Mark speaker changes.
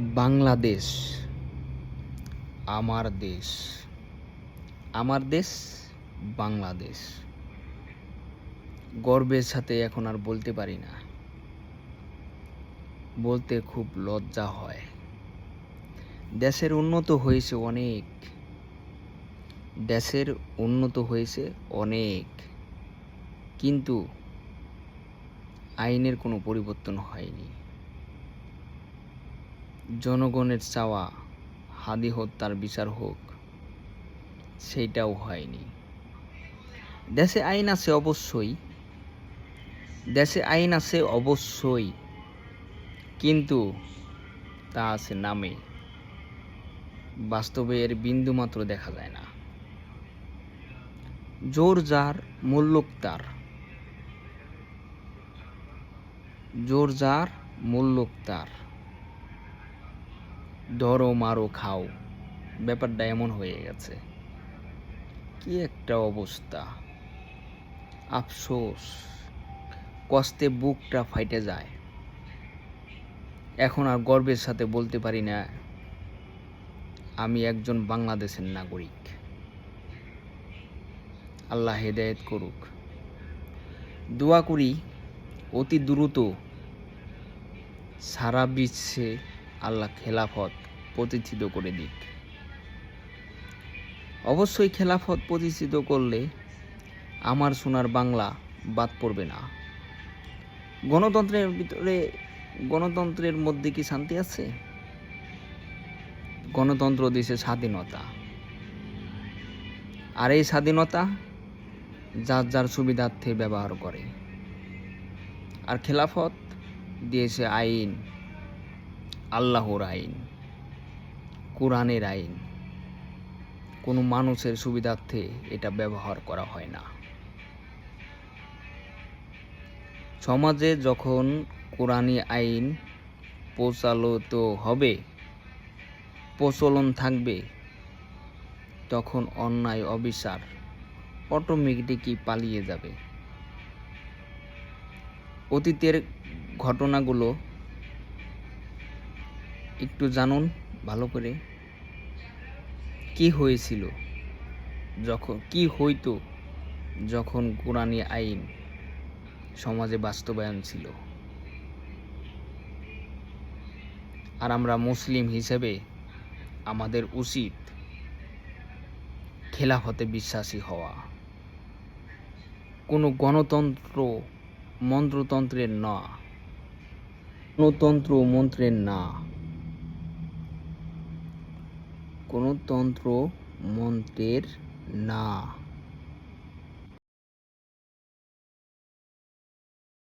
Speaker 1: বাংলাদেশ, আমার দেশ আমার দেশ বাংলাদেশ। গর্বের সাথে এখন আর বলতে পারি না। বলতে খুব লজ্জা হয়। দেশের উন্নত হয়েছে অনেক। দেশের উন্নত হয়েছে অনেক। কিন্তু আইনের কোনো পরিবর্তন হয়নি। জনগণের চাওয়া, হাদি হত্যার বিচার হোক, সেইটাও হয়নি। দেশে আইন আছে অবশ্যই, দেশে আইন আছে অবশ্যই, কিন্তু তা আছে নামে। বাস্তবে এর বিন্দুমাত্র দেখা যায় না। জোর যার মূল্যক তার। জোর যার মূল্যক তার। ধরো, মারো, খাও। ব্যাপারটা এমন হয়ে গেছে। কি একটা অবস্থা। আফসোস। কষ্টে বুকটা ফাইটে যায়। এখন আর গর্বের সাথে বলতে পারি না, আমি একজন বাংলাদেশের নাগরিক। আল্লাহ হেদায়েত করুক। দোয়া করি, অতি দ্রুত সারা বিশ্বে আল্লাহ খেলাফত প্রতিষ্ঠিত করে দিক। অবশ্যই খেলাফত প্রতিষ্ঠিত করলে আমার সোনার বাংলা বাদ পড়বে না। গণতন্ত্রের ভিতরে, গণতন্ত্রের মধ্যে কি শান্তি আছে? গণতন্ত্র দেশে স্বাধীনতা। আর এই স্বাধীনতা যার যার সুবিধার্থে ব্যবহার করে। আর খেলাফত দিয়েছে আইন আল্লাহর আইন, কোরআনের আইন। কোনো মানুষের সুবিধার্থে এটা ব্যবহার করা হয় না। সমাজে যখন কোরআনি আইন প্রচালিত হবে, প্রচলন থাকবে, তখন অন্যায়, অবিচার অটোমেটিকই পালিয়ে যাবে। অতীতের ঘটনাগুলো একটু জানুন ভালো করে। কি হয়েছিল? যখন, কি হইতো যখন কোরআনী আইন সমাজে বাস্তবায়ন ছিল? আর আমরা মুসলিম হিসেবে আমাদের উচিত খেলাফতে বিশ্বাসী হওয়া। কোনো গণতন্ত্র মন্ত্রতন্ত্রের না, গণতন্ত্র মন্ত্রের না। কোনো তন্ত্র মন্ত্রের না।